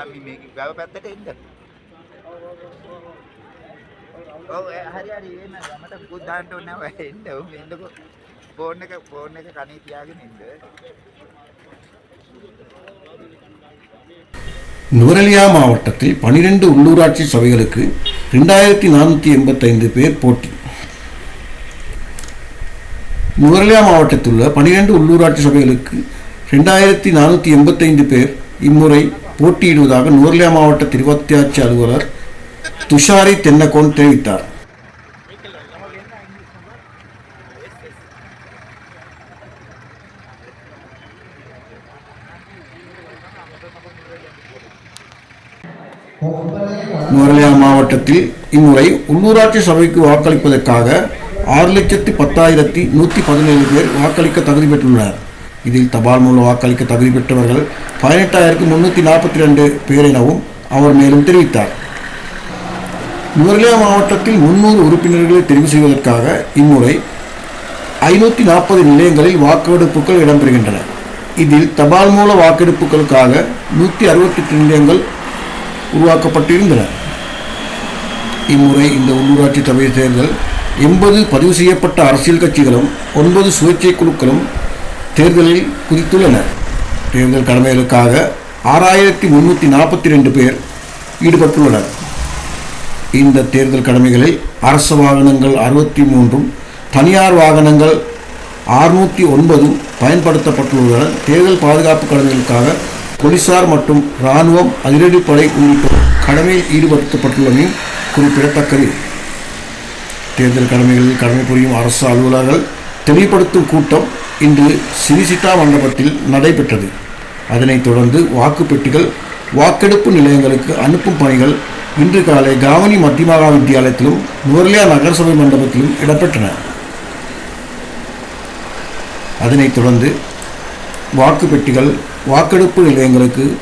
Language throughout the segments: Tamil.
අපි මේක ගව පැත්තට එන්න. ඔව් ඒ හරි හරි එන්න මට පුත් දාන්න ඕනේ නැහැ එන්න ඔව් එන්නකෝ. ෆෝන් එක ෆෝන් එක කනේ තියාගෙන ඉන්න. நுவரெலியா மாவட்டத்தில் பனிரெண்டு உள்ளூராட்சி சபைகளுக்கு ரெண்டாயிரத்தி நானூற்றி எண்பத்தைந்து பேர் போட்டி நுவரெலியா மாவட்டத்தில் உள்ள பனிரெண்டு உள்ளூராட்சி சபைகளுக்கு ரெண்டாயிரத்தி நானூற்றி எண்பத்தைந்து பேர் இம்முறை போட்டியிடுவதாக நூர்லியா மாவட்ட திருவத்தியாட்சி அலுவலர் துஷாரி தென்னகோன் தெரிவித்தார். நுவரெலியா மாவட்டத்தில் இம்முறை உள்ளூராட்சி சபைக்கு வாக்களிப்பதற்காக ஆறு லட்சத்தி பத்தாயிரத்தி நூற்றி பதினேழு பேர் வாக்களிக்க தகுதி பெற்றுள்ளனர். இதில் தபால் மூலம் வாக்களிக்க தகுதி பெற்றவர்கள் பதினெட்டாயிரத்து முன்னூற்றி நாற்பத்தி ரெண்டு பேர் எனவும் அவர் மேலும் தெரிவித்தார். முதலியா மாவட்டத்தில் முன்னூறு உறுப்பினர்களை தெரிவு செய்வதற்காக இம்முறை ஐநூற்றி நாற்பது நிலையங்களில் வாக்கெடுப்புகள் இடம்பெறுகின்றன. இதில் தபால் மூல வாக்கெடுப்புகளுக்காக நூற்றி அறுபத்தெட்டு நிலையங்கள் உருவாக்கப்பட்டிருந்தன. இம்முறை இந்த உள்ளூராட்சி சபை தேர்தல் எண்பது பதிவு செய்யப்பட்ட அரசியல் கட்சிகளும் ஒன்பது சுயேட்சை குழுக்களும் தேர்தலில் குதித்துள்ளனர். தேர்தல் கடமைகளுக்காக ஆறாயிரத்தி முன்னூற்றி நாற்பத்தி ரெண்டு பேர் ஈடுபட்டுள்ளனர். இந்த தேர்தல் கடமைகளில் அரசு வாகனங்கள் அறுபத்தி மூன்றும் தனியார் வாகனங்கள் அறுநூற்றி ஒன்பதும் பயன்படுத்தப்பட்டுள்ளதுடன் தேர்தல் பாதுகாப்பு கடமைகளுக்காக போலீசார் மற்றும் இராணுவம் அதிரடிப்படை உள்ளிட்டோர் கடமையில் ஈடுபடுத்தப்பட்டுள்ளமையும் குறிப்பிடத்தக்கது. தேர்தல் கடமைகளில் கடமை புரியும் அரசு அலுவலர்கள் தெளிவுபடுத்தும் கூட்டம் இன்று சினிசிட்டா மண்டபத்தில் நடைபெற்றது. அதனைத் தொடர்ந்து வாக்குப்பெட்டிகள் வாக்கெடுப்பு நிலையங்களுக்கு அனுப்பும் பணிகள் இன்று காலை காவனி மத்தியமகா வித்தியாலயத்திலும் நுவர்லியா நகரசபை மண்டபத்திலும் இடம்பெற்றன. அதனைத் தொடர்ந்து வாக்குப்பெட்டிகள் வாக்கெடுப்பு நிலையங்களுக்கு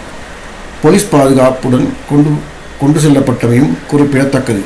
போலீஸ் பாதுகாப்புடன் கொண்டு கொண்டு செல்லப்பட்டமையும் குறிப்பிடத்தக்கது.